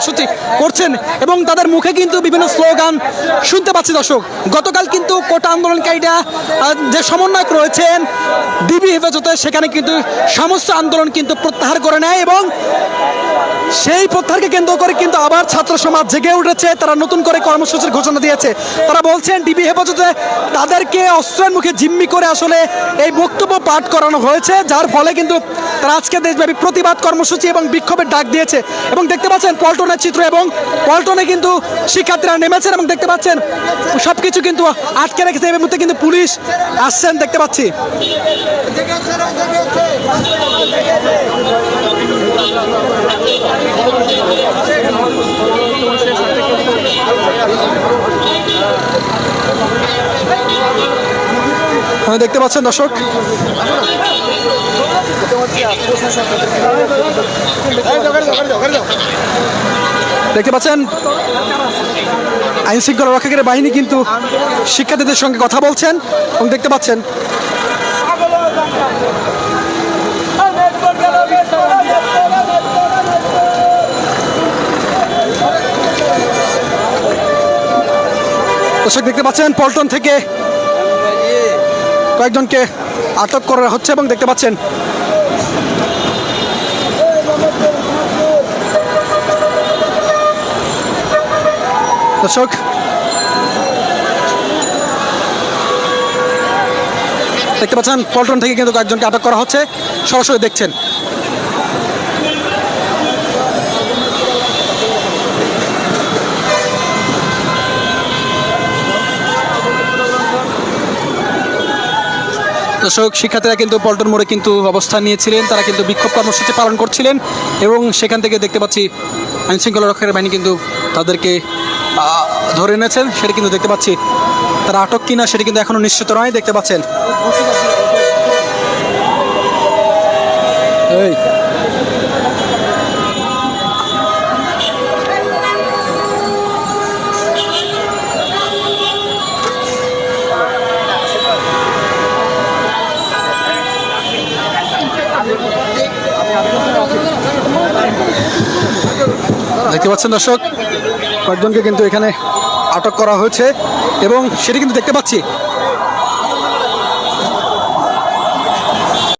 কর্মসূচি করছেন এবং তাদের মুখে কিন্তু বিভিন্ন স্লোগান শুনতে পাচ্ছি দর্শক। গতকাল কিন্তু কোটা আন্দোলনকারীরা যে সমন্বয়ক রয়েছেন ডিবি হেফাজতে, সেখানে কিন্তু সমস্ত আন্দোলন কিন্তু প্রত্যাহার করে নেয় এবং সেই প্রত্যাহারকে কেন্দ্র করে কিন্তু আবার ছাত্র সমাজ জেগে উঠেছে। তারা নতুন করে কর্মসূচির ঘোষণা দিয়েছে। তারা বলছেন, ডিবি হেফাজতে তাদেরকে অস্ত্রের মুখে জিম্মি করে আসলে এই বক্তব্য পাঠ করানো হয়েছে, যার ফলে কিন্তু তারা আজকে দেশব্যাপী প্রতিবাদ কর্মসূচি এবং বিক্ষোভের ডাক দিয়েছে। এবং দেখতে পাচ্ছেন পল্টনের চিত্র এবং পল্টনে কিন্তু শিক্ষার্থীরা নেমেছেন এবং দেখতে পাচ্ছেন সব কিছু কিন্তু আটকে রেখেছে। এই মুহূর্তে কিন্তু পুলিশ আসছেন দেখতে পাচ্ছি। হ্যাঁ, দেখতে পাচ্ছেন দর্শক। দেখতে পাচ্ছেন? আইন শৃঙ্খলা রক্ষাকারী বাহিনী কিন্তু শিক্ষার্থীদের সঙ্গে কথা বলছেন এবং দেখতে পাচ্ছেন। দর্শক, দেখতে পাচ্ছেন, পল্টন থেকে কয়েকজনকে আটক করা হচ্ছে এবং দেখতে পাচ্ছেন দর্শক। দেখতে পাচ্ছেন, পল্টন থেকে কিন্তু কয়েকজনকে আটক করা হচ্ছে। সরাসরি দেখছেন। দর্শক, শিক্ষার্থীরা কিন্তু পল্টন মোড়ে কিন্তু অবস্থান নিয়েছিলেন। তারা কিন্তু বিক্ষোভ কর্মসূচি পালন করছিলেন এবং সেখান থেকে দেখতে পাচ্ছি আইনশৃঙ্খলা রক্ষাকারী বাহিনী কিন্তু তাদেরকে ধরে এনেছেন, সেটা কিন্তু দেখতে পাচ্ছি। তারা আটক কিনা, সেটা কিন্তু এখনও নিশ্চিত নয়, দেখতে পাচ্ছেন। এই। দেখতে পাচ্ছেন দর্শক কয়েকজনকে কিন্তু এখানে আটক করা হয়েছে এবং সেটি কিন্তু দেখতে পাচ্ছি।